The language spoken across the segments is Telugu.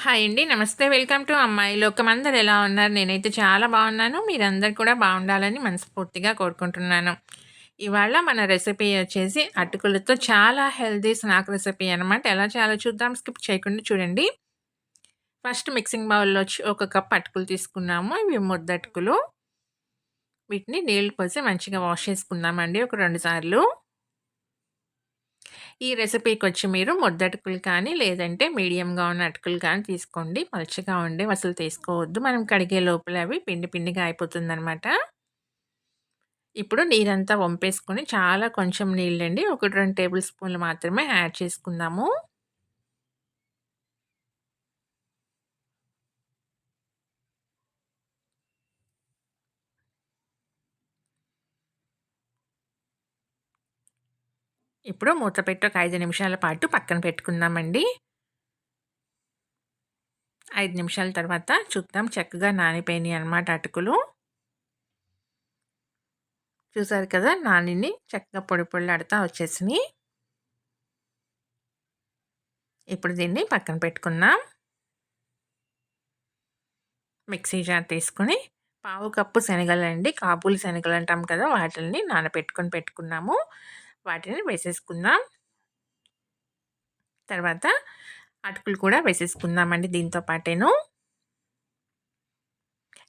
హాయ్ అండి. నమస్తే. వెల్కమ్ టు అమ్మాయి లోకమందరు ఎలా ఉన్నారు? నేనైతే చాలా బాగున్నాను. మీరందరు కూడా బాగుండాలని మనస్ఫూర్తిగా కోరుకుంటున్నాను. ఇవాళ మన రెసిపీ వచ్చేసి అటుకులతో చాలా హెల్దీ స్నాక్ రెసిపీ అనమాట ఎలా చాలా చూద్దాం. స్కిప్ చేయకుండా చూడండి. ఫస్ట్ మిక్సింగ్ బౌల్లో వచ్చి ఒక కప్ అటుకులు తీసుకున్నాము. ఇవి ముద్దటుకులు. వీటిని నీళ్ళు పోసి మంచిగా వాష్ చేసుకుందామండి. ఒక రెండు సార్లు. ఈ రెసిపీకి వచ్చి మీరు ముద్దటుకులు కానీ లేదంటే మీడియంగా ఉన్న అటుకులు కానీ తీసుకోండి. పలుచగా ఉండే అసలు తీసుకోవద్దు. మనం కడిగే లోపల అవి పిండి పిండిగా అయిపోతుందనమాట ఇప్పుడు నీరంతా వంపేసుకొని చాలా కొంచెం నీళ్ళండి. ఒకటి రెండు టేబుల్ స్పూన్లు మాత్రమే యాడ్ చేసుకుందాము. ఇప్పుడు మూత పెట్టి ఒక ఐదు నిమిషాల పాటు పక్కన పెట్టుకుందామండి. ఐదు నిమిషాల తర్వాత చూద్దాం చక్కగా నానిపోయినాయి అనమాట అటుకులు. చూసారు కదా నానిని చక్కగా పొడి పొడిలాడుతూ వచ్చేసినాయి. ఇప్పుడు దీన్ని పక్కన పెట్టుకుందాం. మిక్సీ జార్ తీసుకొని పావు కప్పు శనగలండి కాబూలి శనగలు అంటాం కదా వాటిని నానబెట్టుకొని పెట్టుకున్నాము. వాటిని వేసేసుకుందాం. తర్వాత అటుకులు కూడా వేసేసుకుందామండి దీంతో పాటేను.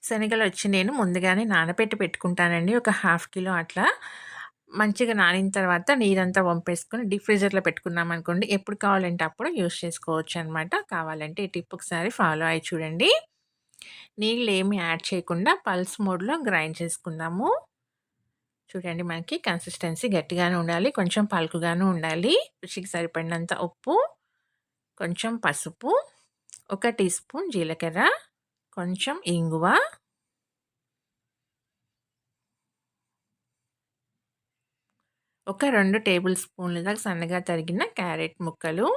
శనగలు వచ్చి నేను ముందుగానే నానబెట్టి పెట్టుకుంటానండి ఒక హాఫ్ కిలో అట్లా. మంచిగా నానిన తర్వాత నీరంతా వంపేసుకొని డీప్ ఫ్రీజర్లో పెట్టుకున్నాం అనుకోండి ఎప్పుడు కావాలంటే అప్పుడు యూస్ చేసుకోవచ్చు అనమాట కావాలంటే ఈ టిప్ ఒకసారి ఫాలో అయ్యి చూడండి. నీళ్ళు ఏమి యాడ్ చేయకుండా పల్స్ మోడ్లో గ్రైండ్ చేసుకుందాము. చూడండి మనకి కన్సిస్టెన్సీ గట్టిగానే ఉండాలి కొంచెం పలుకుగాను ఉండాలి. రుచికి సరిపడినంత ఉప్పు కొంచెం పసుపు ఒక టీ స్పూన్ జీలకర్ర కొంచెం ఇంగువ. ఒక రెండు టేబుల్ స్పూన్ల దాకా సన్నగా తరిగిన క్యారెట్ ముక్కలు.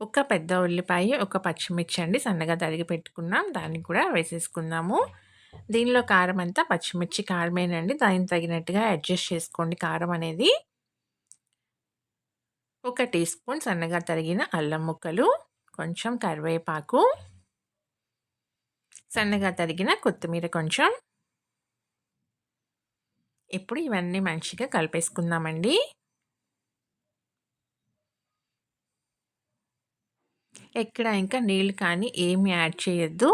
ఒక పెద్ద ఉల్లిపాయ ఒక పచ్చిమిర్చి అండి సన్నగా తరిగి పెట్టుకున్నాం. దాన్ని కూడా వేసేసుకుందాము. దీనిలో కారం అంతా పచ్చిమిర్చి కారమేనండి. దానికి తగినట్టుగా అడ్జస్ట్ చేసుకోండి కారం అనేది. ఒక టీ స్పూన్ సన్నగా తరిగిన అల్లం ముక్కలు కొంచెం కరివేపాకు సన్నగా తరిగిన కొత్తిమీర కొంచెం. ఇప్పుడు ఇవన్నీ మంచిగా కలిపేసుకుందామండి. ఎక్కడ ఇంకా నీళ్ళు కానీ ఏమి యాడ్ చేయొద్దు.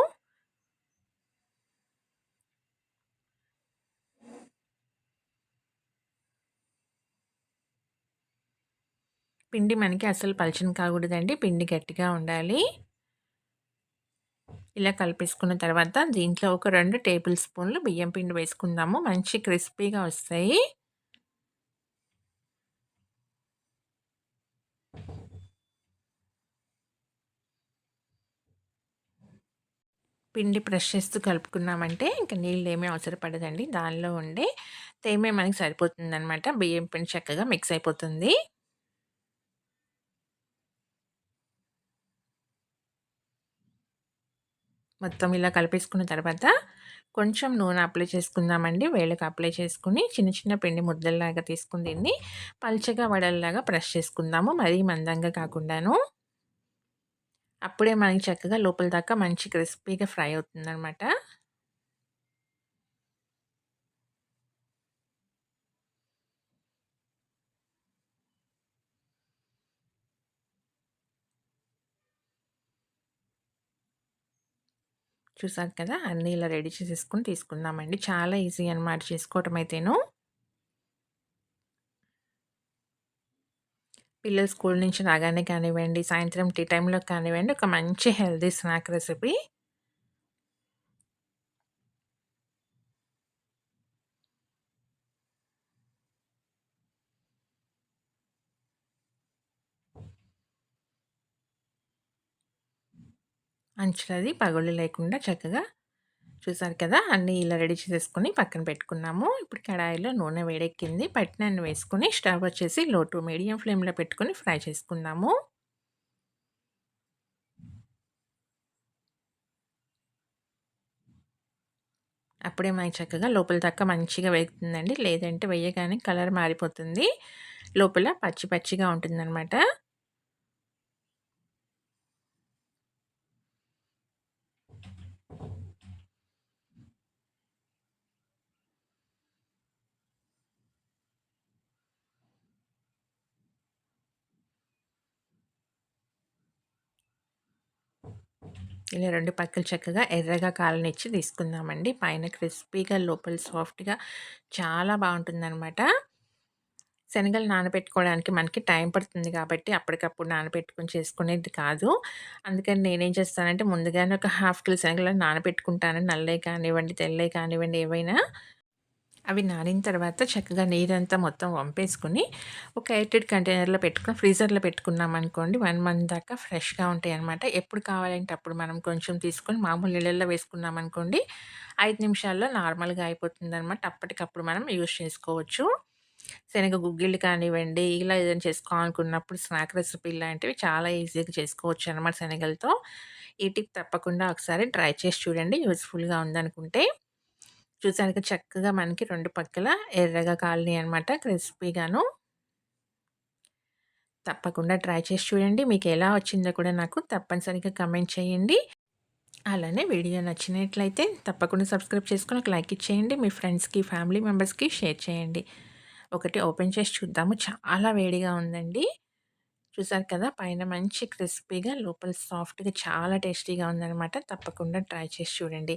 పిండి మనకి అసలు పలచని కాకూడదండి. పిండి గట్టిగా ఉండాలి. ఇలా కలిపేసుకున్న తర్వాత దీంట్లో ఒక రెండు టేబుల్ స్పూన్లు బియ్యం పిండి వేసుకుందాము. మంచి క్రిస్పీగా వస్తాయి. పిండి ప్రెష్ చేస్తూ కలుపుకున్నామంటే ఇంకా నీళ్ళు ఏమీ అవసరపడదండి దానిలో ఉండే తేమే మనకి సరిపోతుంది అనమాట బియ్యం పిండి చక్కగా మిక్స్ అయిపోతుంది. మొత్తం ఇలా కలిపేసుకున్న తర్వాత కొంచెం నూనె అప్లై చేసుకుందామండి. వేళ్ళకి అప్లై చేసుకుని చిన్న చిన్న పిండి ముద్దల్లాగా తీసుకుని దీన్ని పల్చగా వడల్లాగా ప్రెస్ చేసుకుందాము. మరీ మందంగా కాకుండాను. అప్పుడే మనకి చక్కగా లోపల దాకా మంచి క్రిస్పీగా ఫ్రై అవుతుందన్నమాట. చూసారు కదా! అన్నీ ఇలా రెడీ చేసేసుకుని తీసుకుందామండి. చాలా ఈజీ అనమాట చేసుకోవటం అయితేను. పిల్లలు స్కూల్ నుంచి రాగానే కానివ్వండి సాయంత్రం టీ టైంలో కానివ్వండి ఒక మంచి హెల్దీ స్నాక్ రెసిపీ. అంచులది పగుళ్ళు లేకుండా చక్కగా చూసారు కదా! అన్నీ ఇలా రెడీ చేసేసుకొని పక్కన పెట్టుకున్నాము. ఇప్పుడు కడాయిలో నూనె వేడెక్కింది. పట్టినాన్ని వేసుకొని స్టవ్ వచ్చేసి లో టు మీడియం ఫ్లేమ్లో పెట్టుకొని ఫ్రై చేసుకున్నాము అప్పుడే మనకి చక్కగా లోపల దాకా మంచిగా వేగుతుందండి. లేదంటే వేయగానే కలర్ మారిపోతుంది. లోపల పచ్చి పచ్చిగా ఉంటుందన్నమాట. ఇలా రెండు పక్కలు చక్కగా ఎర్రగా కాలనిచ్చి తీసుకుందామండి. పైన క్రిస్పీగా లోపల సాఫ్ట్గా చాలా బాగుంటుందన్నమాట. శనగలు నానబెట్టుకోవడానికి మనకి టైం పడుతుంది కాబట్టి అప్పటికప్పుడు నానబెట్టుకొని చేసుకునేది కాదు. అందుకని నేనేం చేస్తానంటే ముందుగానే ఒక హాఫ్ కిలో శనగలు నానబెట్టుకుంటాను. నల్లే కానివ్వండి తెల్లే కానివ్వండి ఏవైనా అవి నానిన తర్వాత చక్కగా నీరంతా మొత్తం వంపేసుకుని ఒక ఎయిటెడ్ కంటైనర్లో పెట్టుకుని ఫ్రీజర్లో పెట్టుకున్నాం అనుకోండి. వన్ మంత్ దాకా ఫ్రెష్గా ఉంటాయి అనమాట ఎప్పుడు కావాలంటే అప్పుడు మనం కొంచెం తీసుకొని మామూలు నీళ్ళల్లో వేసుకున్నాం అనుకోండి ఐదు నిమిషాల్లో నార్మల్గా అయిపోతుంది అనమాట అప్పటికప్పుడు మనం యూజ్ చేసుకోవచ్చు. శనగ గుగ్గిళ్ళు కానివ్వండి ఇలా ఏదైనా చేసుకోవాలనుకున్నప్పుడు స్నాక్ రెసిపీ లాంటివి చాలా ఈజీగా చేసుకోవచ్చు అనమాట శనగలతో. ఈ టిప్ తప్పకుండా ఒకసారి ట్రై చేసి చూడండి. యూస్ఫుల్గా ఉందనుకుంటే. చూసానికి చక్కగా మనకి రెండు పక్కల ఎర్రగా కాలనీ అనమాట క్రిస్పీగాను. తప్పకుండా ట్రై చేసి చూడండి మీకు ఎలా వచ్చిందో కూడా నాకు తప్పనిసరిగా కమెంట్ చేయండి. అలానే వీడియో నచ్చినట్లయితే తప్పకుండా సబ్స్క్రైబ్ చేసుకుని ఒక లైక్ ఇచ్చేయండి మీ ఫ్రెండ్స్కి ఫ్యామిలీ మెంబర్స్కి షేర్ చేయండి. ఒకటి ఓపెన్ చేసి చూద్దాము చాలా వేడిగా ఉందండి. చూసారు కదా పైన మంచి క్రిస్పీగా లోపల సాఫ్ట్గా చాలా టేస్టీగా ఉందనమాట తప్పకుండా ట్రై చేసి చూడండి.